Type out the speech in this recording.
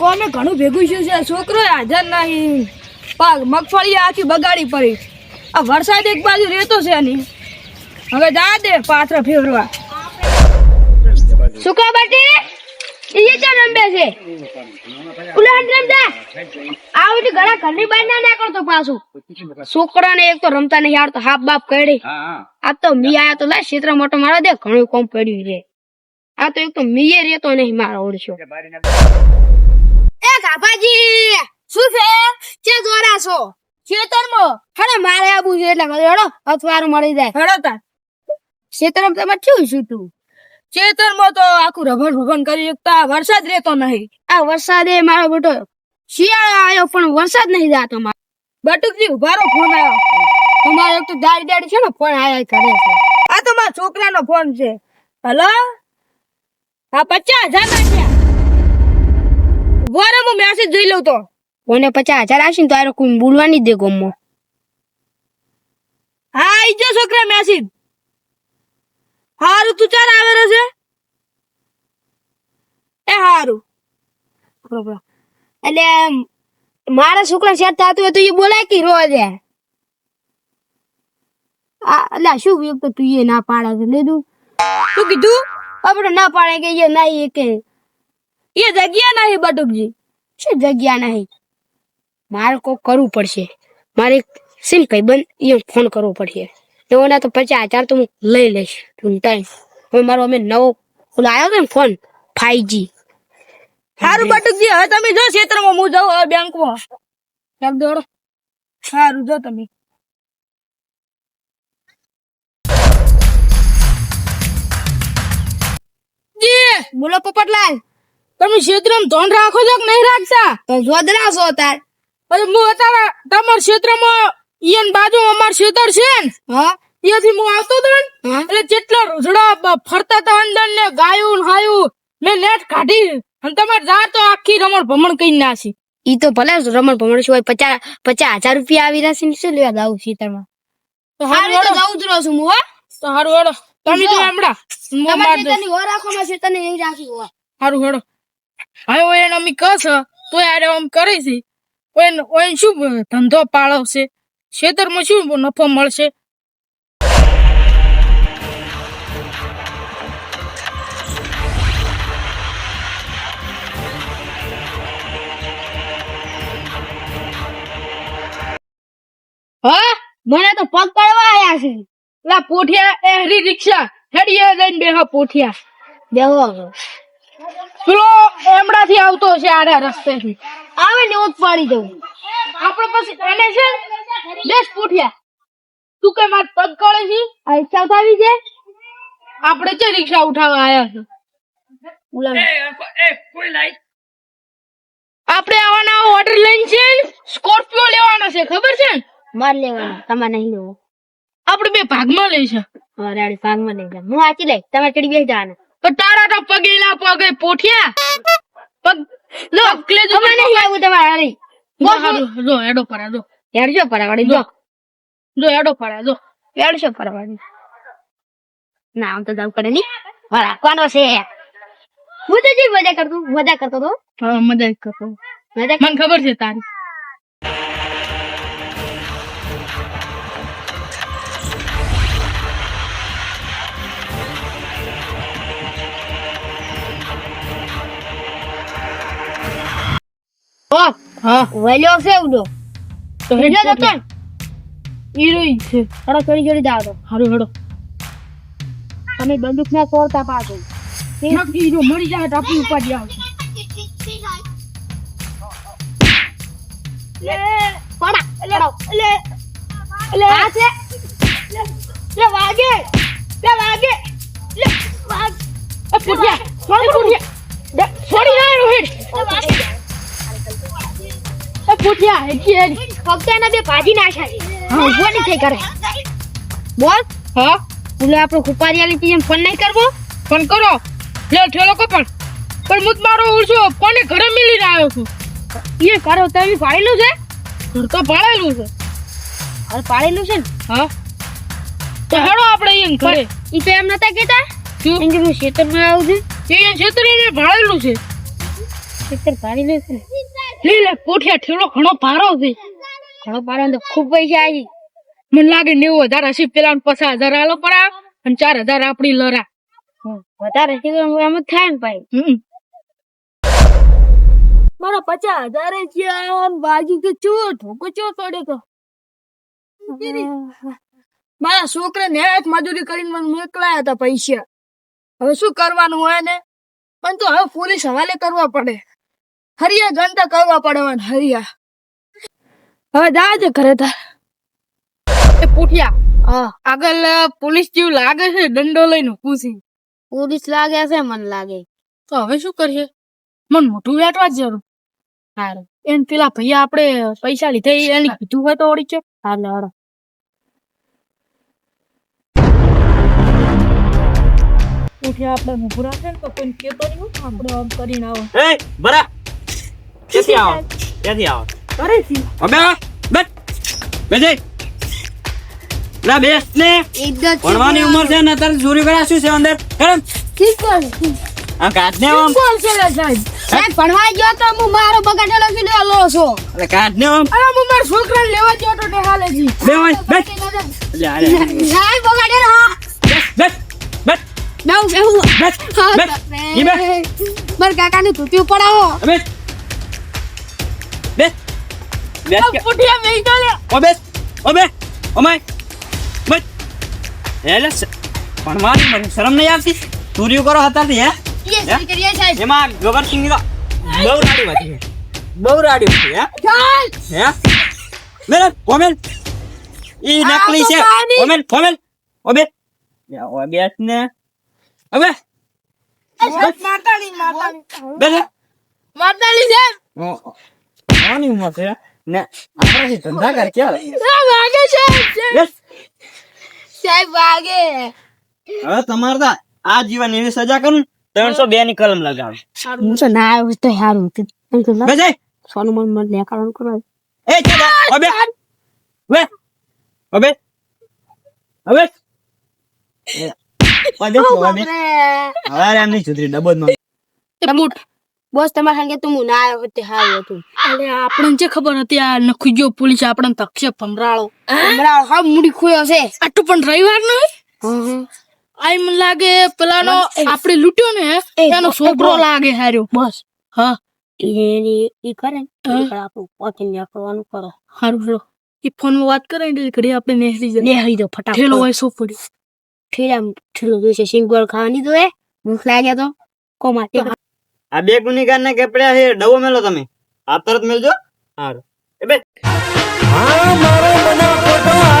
કોમે ઘણું ભેગું થયું છે? છોકરો હાજર નહીં. પાક મગફળી આખી બગાડી પડી. આ વરસાદ એક બાજુ રહેતો છે નહીં. હવે જા દે પાત્ર ફેરવા. સુકા બાટી એ ચા રંબે છે. ઉલા હંડ્રેમ જા આવું તો ઘણા ઘરની બહાર ના ના કરતો પાછું. છોકરાને એક તો રમતા નહીં આવડતો હાફ બાપ કરે. આ તો મી આયા તો લા ક્ષેત્ર મોટો મારા દે ઘણું કોમ પડ્યું છે. આ તો એક તો મીએ રેતો નહીં મારો ઓળશો. એ કાપાજી શું છે? કે દોરા છો? ખેતરમાં? હડે મારે આવું છે એટલે હેડો અથવારું મળી જાય. હેડો તાર. ખેતરમાં તમે શું શું તું ચેતરમાં તો આખું રભણ ભગણ કરી શકતા વરસાદ રહેતો નહીં. આ વરસાદ એ મારો બેટો શિયાળો આવ્યો પણ વરસાદ નહીં જાતો મારો બટુકજી ઉભારો ફોન આવ્યો. એક તો દાડી દાડી છે ને પણ આયા કરે છે. આ તો મારા છોકરાનો ફોન છે. હલો? હા પચાસ હજાર વારે હું મેસેજ જોઈ લઉં તો. કોને પચાસ હજાર આવશે ને તો કોઈ બોલવાની દે ગમો. હા આઈ છોકરા મેસેજ હારું, તું ચાર આવે છે. એ હારું. એટલે મારા છોકરા સેટ થતું તો એ બોલાય કે રોજ? એટલે શું એક તું એ ના પાડે લીધું શું કીધું? આપણે ના પાડે કે એ ના એ કે. એ જગ્યા નહીં બટુકજી. શું જગ્યા નહીં? મારે કોક કરવું પડશે. મારે સિમ કઈ બંધ એ ફોન કરવો પડશે. એઓના તો પચાસ હજાર તો હું લઈ લઈશ ટાઈમ હવે મારો અમે નવો ઓલો આવ્યો હતો ને ફોન ફાઈવ સારું બટુકજી હવે તમે જો ક્ષેત્રમાં હું જાઉં હવે બેંકમાં. ચાલ દોડો. સારું જો તમે. બોલો પોપટલાલ. તમે ક્ષેત્રમાં ધોન રાખો છો કે નહીં રાખતા? તો જોદરા છો તાર. અરે હું અત્યારે તમાર ક્ષેત્રમાં ઈયન બાજુ અમાર ક્ષેત્ર છે ને? હા. ત્યાંથી હું આવતો હતો ને? એટલે જેટલા રૂઝડા ફરતા હતા અંદર ને ગાયું ને હાયું મેં નેટ કાઢી અને તમારે જા તો આખી રમણ ભમણ કઈ નાસી ઈ તો ભલે રમણ ભમણ સિવાય પચાસ પચાસ હજાર રૂપિયા આવી રહ્યા છે શું લેવા જાવ ખેતરમાં. તો હારું હેડો. જાઉં જ રહું છું હું હા. તો હારું હેડો. તમે તો હમણાં તમારે માર દઉં. રાખો માં તને નહીં રાખી હો. હારું હેડો. હવે એને અમી કસ તો યાર આમ કરે છે. ઓન ઓન શું ધંધો પાળવશે? ખેતરમાં શું નફો મળશે? હા? મને તો પગ પડવા આવ્યા છે. લા પોઠિયા એ હરી રિક્ષા. હેડીએ જઈને બેહો પોઠિયા. બેહો પેલો એમડાથી આવતો છે આડા રસ્તેથી. આવે ને ઓત પાડી દઉં. આપણો પછી એને છે બેસ પૂઠ્યા. તું કે માર પગ કળે છે? આ રિક્ષા ઉઠાવી છે? આપણે છે રિક્ષા ઉઠાવવા આવ્યા છે? આપણે આવાના ઓર્ડર લઈને છે સ્કોર્પિયો લેવાનો છે ખબર છે ને? માર લેવાનો તમારે નહીં લેવો. આપણે બે ભાગમાં લઈશું. અરે ભાગમાં લઈ જાય હું આચી લઈ તમારે ચડી બેસી જવાના. તારા તો પગેલા પગે પોઠિયા. પગ લો ક્લે જો અમારે નહીં આવું તમારે જો એડો પરા જો હેડજો પરવાડી જો જો એડો પરા જો હેડજો પરવાડી ના આમ તો જવું પડે નહીં. રાખવાનો છે. હું તો જે મજા કરતો મજા કરતો તો? મજા કરતો. મજા મને ખબર છે તારી. ઓ હા. વલ્યો છે ઉડો. તો હેડ જતો હીરોઈ છે. થોડો ચડી ચડી જાવ તો. હારું હેડો. તમે બંદૂક ના કોરતા પાછો નક્કી જો મરી જાય તો આપણી ઉપાડી આવશે કોડા લે લે. લે આ છે. લે વાગે. લે વાગે. લે વાગ. એ પૂઠિયા છોડ પૂઠિયા પૂઠિયા હેકી ફક્ત બે ભાજી નાખ્યા છે. હા ઊભો નહીં થઈ કરે બોલ. હા? બોલે આપણો ખુપારિયા લીધી એમ ફોન નહીં કરવો? ફોન કરો. લે ઠેલો કો પણ. પણ મુત મારો ઉડશો કોને ઘરે મિલીને આવ્યો છું? એ કરો તમે પાડેલું છે? ઘર તો ભાળેલું છે. અરે પાડેલું છે ને? હા. તો હેડો આપણે એમ ઘરે. ઈ તો એમ નતા કેતા શું? એમ કે હું ખેતરમાં આવું છું. એ ક્ષેત્રે ભાળેલું છે. સિત્તેર ભારી લે છે લે પોઠિયા ઠેલો ઘણો ભારો છે. ઘણો ભારો તો ખૂબ પૈસા આવી મને લાગે નેવું હજાર હશે પેલા પચાસ હજાર આલો પડા અને ચાર હજાર આપડી લરા. વધારે એમ જ થાય ને ભાઈ. મારો પચાસ હજાર બાજુ તો ચો ઢોકો ચો પડે તો. મારા છોકરા ને એક મજૂરી કરીને મોકલાયા હતા પૈસા. હવે શું કરવાનું હોય ને? પણ તો હવે પોલીસ હવાલે કરવા પડે. હરિયા જનતા કરવા પડે હરિયા. હવે દાજે ઘરે તાર. એ પૂઠિયા હા. આગળ પોલીસ જેવું લાગે છે દંડો લઈને પૂછી પોલીસ લાગે છે મન લાગે. તો હવે શું કરીએ મન મોટું વેટવા જ જરૂર. સારું એમ પેલા ભૈયા આપણે પૈસા લીધા એને કીધું હોય તો ઓળી છે હાલો હાલો. ઉઠ્યા આપણે ઊભું રાખે ને તો કોઈ કેતો નહીં આપણે આમ કરીને આવો. એ બરા. ક્યાંથી આવો ક્યાંથી આવો કરે છે બેટ બેજે ના બેસ ને એકદમ ભણવાની ઉંમર છે ને તારે ચોરી કર્યા શું છે અંદર કરમ ઠીક કોણ આ કાઢ ને આમ કોણ છે લે સાહેબ સાહેબ ભણવા ગયો તો હું મારો બગાડેલો કિલો લો છો અરે કાઢ ને આમ અરે હું મારા છોકરાને લેવા ગયો તો હાલે જી બે બેટ એટલે અરે સાહેબ બગાડેલો હા બેટ બેટ બેહું બેહું બેટ બેટ ઈ બેટ મારા કાકાને ધોતિયું પડાવો બેટ બેટ કે પુટિયા મેઈ તો લે ઓ બેસ ઓ બે ઓ માય બેટ એટલે સ- ભણવાની મને શરમ નહીં આવતી ચોરીઓ કરો હતાથી હે એ સહી કરીએ સાહેબ એમાં ગબર સિંહ તો બહુ રાડી વાતી છે બહુ રાડી વાતી હે હે મેરે કોમેલ ઈ નકલી છે કોમેલ કોમેલ ઓબે યા ઓબે ને હવે માતાની માતાની બેસે માતાની છે કોની ઉંમર છે ને આપણાથી ધંધા કર આ વાગે છે સાહેબ વાગે. હવે તમારે તો આ જીવન એવી સજા કરું ત્રણસો બે ની કલમ લગાવે હું તો ના આવ્યું તો સારું હતું બેસે સોનું મન મન લેખાડવાનું કરો એ ચલા ઓબે વે ઓબે ઓબે હવે એમ નહીં ડબલ બુટ. બોસ તમારા સંગે તો હું ના આવ્યો તે સારું હતું અરે આપણને જે ખબર હતી આ નખી ગયો પોલીસ આપણને તકશે ફમરાળો ફમરાળો હા મૂડી ખોયો છે. આટલું પણ રવિવાર નો આઈ મને લાગે પેલાનો આપણે લૂટ્યો ને એનો છોકરો લાગે હાર્યો. બસ. હા. એની ઈ કરે આપણું પોતે નીકળવાનું કરો. હારું હાલો. એ ફોનમાં વાત કરે ઘડી આપણે નેહરી જાય નેહરી દો ફટાફટ. ઠેલો હોય સો પડ્યો? ઠેલા ઠેલો જોઈશે સિંગોળ ખાવાની તો એ ભૂખ લાગ્યા તો. કોમા? આ બે ગુનેગારને કેપડ્યા છે, ડવો મેલો તમે. આ તરત મેલજો. હારું. એ બે. હા, મારો મના ફોટો